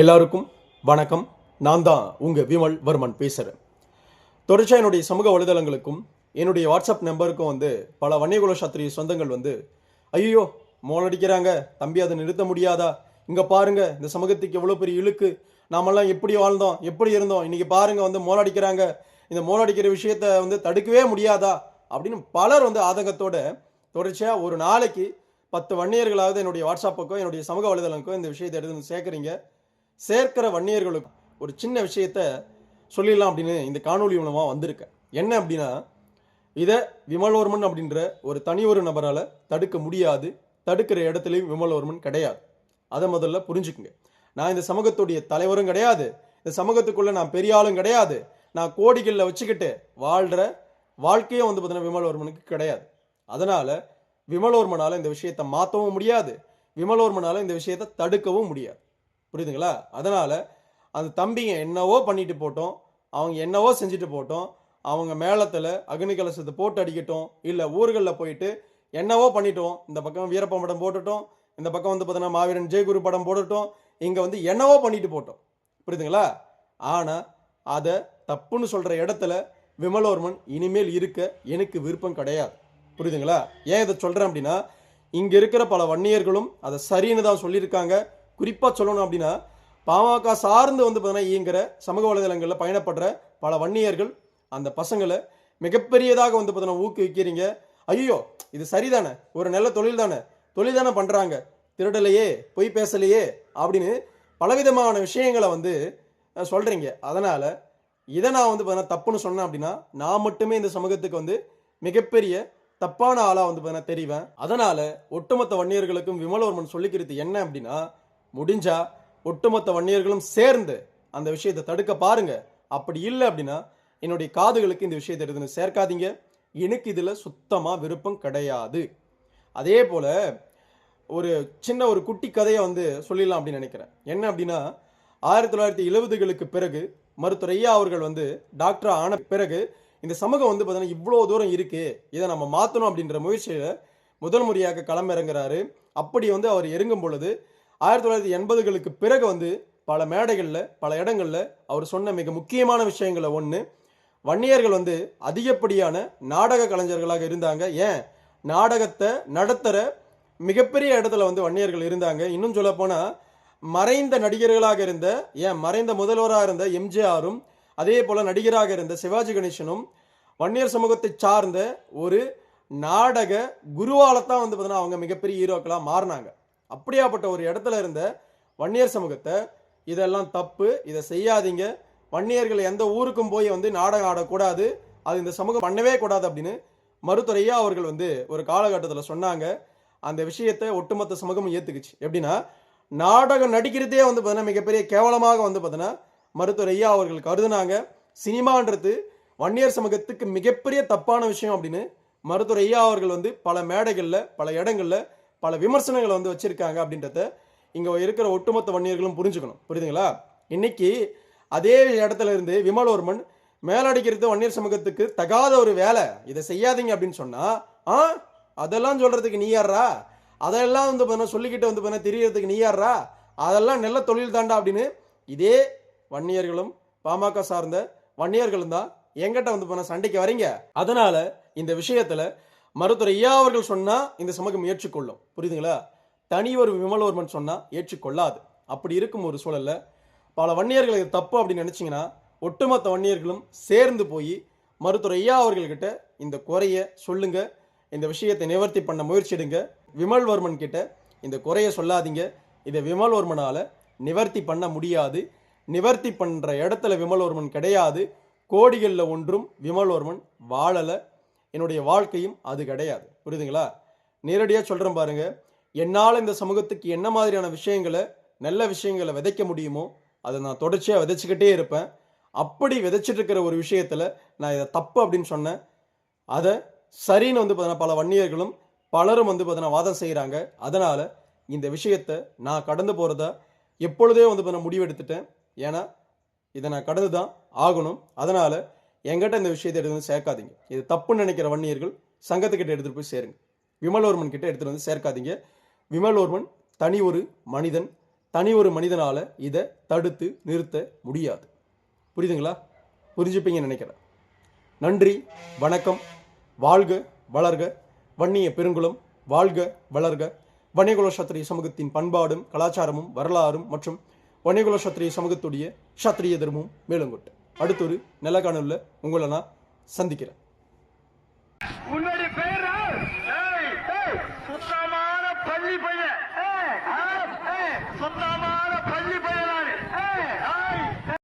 எல்லாருக்கும் வணக்கம். நான் தான் உங்கள் விமல் வர்மன் பேசுகிறேன் தொடர்ச்சியாக என்னுடைய சமூக வலைதளங்களுக்கும் என்னுடைய வாட்ஸ்அப் நம்பருக்கும் வந்து பல வன்னியகுல சாத்திரிய சொந்தங்கள் வந்து ஐயோ மோளடிக்கிறாங்க தம்பி அதை நிறுத்த முடியாதா? இங்கே பாருங்க இந்த சமூகத்துக்கு எவ்வளோ பெரிய இழுக்கு. நாமெல்லாம் எப்படி வாழ்ந்தோம்? எப்படி இருந்தோம்? இன்றைக்கி பாருங்கள் வந்து மோளடிக்கிறாங்க இந்த மோளடிக்கிற விஷயத்த வந்து தடுக்கவே முடியாதா? அப்படின்னு பலர் வந்து ஆதங்கத்தோட தொடர்ச்சியாக ஒரு நாளைக்கு பத்து வன்னியர்களாவது என்னுடைய வாட்ஸ்அப்புக்கும் என்னுடைய சமூக வலைதளங்களுக்கும் இந்த விஷயத்தை எடுத்து சேர்க்குறீங்க. சேர்க்கிற வன்னியர்களுக்கு ஒரு சின்ன விஷயத்த சொல்லிடலாம் அப்படின்னு இந்த காணொளி மூலமாக வந்திருக்கேன் என்ன அப்படின்னா இதை விமல்வர்மன் அப்படின்ற ஒரு தனி ஒரு நபரால் தடுக்க முடியாது. தடுக்கிற இடத்துலையும் விமல்வர்மன் கிடையாது. அதை முதல்ல புரிஞ்சுக்குங்க. நான் இந்த சமூகத்துடைய தலைவரும் கிடையாது. இந்த சமூகத்துக்குள்ளே நான் பெரிய ஆளும் கிடையாது. நான் கோடிகளில் வச்சுக்கிட்டு வாழ்கிற வாழ்க்கையும் வந்து பார்த்தீங்கன்னா விமலவர்மனுக்கு கிடையாது. அதனால் விமலோர்மனால் இந்த விஷயத்தை மாற்றவும் முடியாது. விமலோர்மனால் இந்த விஷயத்தை தடுக்கவும் முடியாது. புரியுதுங்களா? அதனால் அந்த தம்பிங்க என்னவோ பண்ணிட்டு போட்டோம். அவங்க என்னவோ செஞ்சுட்டு போட்டோம். அவங்க மேளத்தில் அக்னி கலசத்தை போட்டு அடிக்கட்டும். இல்லை ஊர்களில் போயிட்டு என்னவோ பண்ணிட்டோம். இந்த பக்கம் வீரப்ப படம் போட்டுட்டோம். இந்த பக்கம் வந்து பார்த்தீங்கன்னா மாவீரன் ஜெயகுரு படம் போட்டுட்டோம். இங்கே வந்து என்னவோ பண்ணிட்டு போட்டோம். புரியுதுங்களா? ஆனால் அதை தப்புன்னு சொல்கிற இடத்துல விமலோர்மன் இனிமேல் இருக்க எனக்கு விருப்பம் கிடையாது. புரியுதுங்களா? ஏன் இதை சொல்கிறேன் அப்படின்னா இங்கே இருக்கிற பல வன்னியர்களும் அதை சரின்னு தான் சொல்லியிருக்காங்க. குறிப்பாக சொல்லணும் அப்படின்னா பாமக சார்ந்து வந்து பார்த்தீங்கன்னா இயங்குகிற சமூக வலைதளங்களில் பயணப்படுற பல வன்னியர்கள் அந்த பசங்களை மிகப்பெரியதாக வந்து பார்த்தீங்கன்னா ஊக்குவிக்கிறீங்க. ஐயோ இது சரிதானே? ஒரு நல்ல தொழில் தானே? தொழில் தானே பண்ணுறாங்க திருடலையே பொய் பேசலையே அப்படின்னு பலவிதமான விஷயங்களை வந்து சொல்கிறீங்க அதனால் இதை நான் வந்து பார்த்தீங்கன்னா தப்புன்னு சொன்னேன் அப்படின்னா நான் மட்டுமே இந்த சமூகத்துக்கு வந்து மிகப்பெரிய தப்பான ஆளாக வந்து பார்த்தீங்கன்னா தெரிவேன். அதனால் ஒட்டுமொத்த வன்னியர்களுக்கும் விமலவர்மன் சொல்லிக்கிறது என்ன அப்படின்னா முடிஞ்சா ஒட்டுமொத்த வன்னியர்களும் சேர்ந்து அந்த விஷயத்தை தடுக்க பாருங்க. அப்படி இல்லை அப்படின்னா என்னுடைய காதுகளுக்கு இந்த விஷயத்தை எடுத்துன்னு சேர்க்காதீங்க. எனக்கு இதில் சுத்தமாக விருப்பம் கிடையாது. அதே போல் ஒரு சின்ன ஒரு குட்டி கதையை வந்து சொல்லிடலாம் அப்படின்னு நினைக்கிறேன். என்ன அப்படின்னா ஆயிரத்தி தொள்ளாயிரத்தி எழுபதுகளுக்கு பிறகு மருத்துவர் ஐயா அவர்கள் வந்து டாக்டர் ஆன பிறகு இந்த சமூகம் வந்து பார்த்தீங்கன்னா இவ்வளோ தூரம் இருக்குது இதை நம்ம மாற்றணும் அப்படின்ற முயற்சியில் முதல் முறையாக களமிறங்குறாரு. அப்படி வந்து அவர் இறங்கும் பொழுது ஆயிரத்தி தொள்ளாயிரத்தி எண்பதுகளுக்கு பிறகு வந்து பல மேடைகளில் பல இடங்களில் அவர் சொன்ன மிக முக்கியமான விஷயங்களை ஒன்று வன்னியர்கள் வந்து அதிகப்படியான நாடக கலைஞர்களாக இருந்தாங்க. ஏன்? நாடகத்தை நடத்துகிற மிகப்பெரிய இடத்துல வந்து வன்னியர்கள் இருந்தாங்க. இன்னும் சொல்லப்போனால் மறைந்த நடிகர்களாக இருந்த ஏன்? மறைந்த முதல்வராக இருந்த எம்ஜிஆரும் அதே போல் நடிகராக இருந்த சிவாஜி கணேசனும் வன்னியர் சமூகத்தை சார்ந்த ஒரு நாடக குருவாலத்தான் வந்து பார்த்தீங்கன்னா அவங்க மிகப்பெரிய ஹீரோக்களாக மாறினாங்க. அப்படியாப்பட்ட ஒரு இடத்துல இருந்த வன்னியர் சமூகத்தை இதெல்லாம் தப்பு இதை செய்யாதீங்க. வன்னியர்கள் எந்த ஊருக்கும் போய் வந்து நாடகம் ஆடக்கூடாது. அது இந்த சமூகம் பண்ணவே கூடாது அப்படின்னு மருத்துவரையா அவர்கள் வந்து ஒரு காலகட்டத்தில் சொன்னாங்க. அந்த விஷயத்தை ஒட்டுமொத்த சமூகமும் ஏற்றுக்குச்சு எப்படின்னா நாடகம் நடிக்கிறதே வந்து பார்த்தீங்கன்னா மிகப்பெரிய கேவலமாக வந்து பார்த்தீங்கன்னா மருத்துவர் ஐயா அவர்கள் கருதுனாங்க. சினிமான்றது வன்னியர் சமூகத்துக்கு மிகப்பெரிய தப்பான விஷயம் அப்படின்னு மருத்துவர் ஐயா அவர்கள் வந்து பல மேடைகளில் பல இடங்களில் பல விமர்சனங்களை வந்து வச்சுருக்காங்க அப்படின்றத இங்கே இருக்கிற ஒட்டுமொத்த வன்னியர்களும் புரிஞ்சுக்கணும். புரியுதுங்களா? இன்னைக்கு அதே இடத்துல இருந்து விமலவர்மன் மேலடிக்கிறது வன்னியர் சமூகத்துக்கு தகாத ஒரு வேலை. இதை செய்யாதீங்க அப்படின்னு சொன்னால் ஆ அதெல்லாம் சொல்கிறதுக்கு நீ யாரா அதெல்லாம் வந்து பார்த்தீங்கன்னா சொல்லிக்கிட்டு வந்து பார்த்தீங்கன்னா தெரியறதுக்கு நீ யாரா அதெல்லாம் நல்ல தொழில் தாண்டா அப்படின்னு இதே வன்னியர்களும் பாமக சார்ந்த வன்னியர்களும் தான் எங்கிட்ட வந்து போனால் சண்டைக்கு வரீங்க. அதனால இந்த விஷயத்தில் மருத்துவர் ஐயா அவர்கள் சொன்னால் இந்த சமூகம் ஏற்றுக்கொள்ளும். புரியுதுங்களா? தனி ஒரு விமலவர்மன் சொன்னால் ஏற்றுக்கொள்ளாது. அப்படி இருக்கும் ஒரு சூழல்ல பல வன்னியர்கள் இது தப்பு அப்படின்னு நினச்சிங்கன்னா ஒட்டுமொத்த வன்னியர்களும் சேர்ந்து போய் மருத்துவர் ஐயா அவர்கள்கிட்ட இந்த குறைய சொல்லுங்க இந்த விஷயத்தை நிவர்த்தி பண்ண முயற்சி எடுங்க. விமல்வர்மன் கிட்ட இந்த குறைய சொல்லாதீங்க. இதை விமல்வர்மனால் நிவர்த்தி பண்ண முடியாது. நிவர்த்தி பண்ணுற இடத்துல விமல்வர்மன் கிடையாது. கோடிகளில் ஒன்றும் விமல்வர்மன் வாழலை. என்னுடைய வாழ்க்கையும் அது கிடையாது. புரியுதுங்களா? நேரடியாக சொல்கிறேன் பாருங்க. என்னால் இந்த சமூகத்துக்கு என்ன மாதிரியான விஷயங்களை நல்ல விஷயங்களை விதைக்க முடியுமோ அதை நான் தொடர்ச்சியாக விதைச்சிக்கிட்டே இருப்பேன். அப்படி விதைச்சிட்டு இருக்கிற ஒரு விஷயத்தில் நான் இதை தப்பு அப்படின்னு சொன்னேன். அதை சரின்னு வந்து பார்த்தீங்கன்னா பல வன்னியர்களும் பலரும் வந்து பார்த்தீங்கன்னா வாதம் செய்கிறாங்க. அதனால் இந்த விஷயத்தை நான் கடந்து போகிறத எப்பொழுதே வந்து பார்த்தீங்கன்னா முடிவெடுத்துட்டேன். ஏன்னா இதை நான் கடந்து தான் ஆகணும். அதனால் என்கிட்ட இந்த விஷயத்தை எடுத்து வந்து சேர்க்காதீங்க. இது தப்புன்னு நினைக்கிற வன்னியர்கள் சங்கத்துக்கிட்ட எடுத்துகிட்டு போய் சேருங்க. விமலோர்மன் கிட்ட எடுத்துகிட்டு வந்து சேர்க்காதீங்க. விமலோர்மன் தனி ஒரு மனிதன் தனி ஒரு மனிதனால் இதை தடுத்து நிறுத்த முடியாது. புரியுதுங்களா? புரிஞ்சுப்பீங்கன்னு நினைக்கிறேன். நன்றி வணக்கம். வாழ்க வளர்க. வன்னிய பெருங்குளம் வாழ்க வளர்க. வன்னியகுல சத்திரிய சமூகத்தின் பண்பாடும் கலாச்சாரமும் வரலாறும் மற்றும் வன்னியகுல சத்திரிய சமூகத்துடைய சத்திரிய தர்மமும் மேலங்கொட்டு அடுத்த ஒரு நிலக்காணலில் உங்களை நான் சந்திக்கிறேன். உன்னுடைய பெயர் சுத்தமான பள்ளி பையன். சுத்தமான பள்ளி பையன்?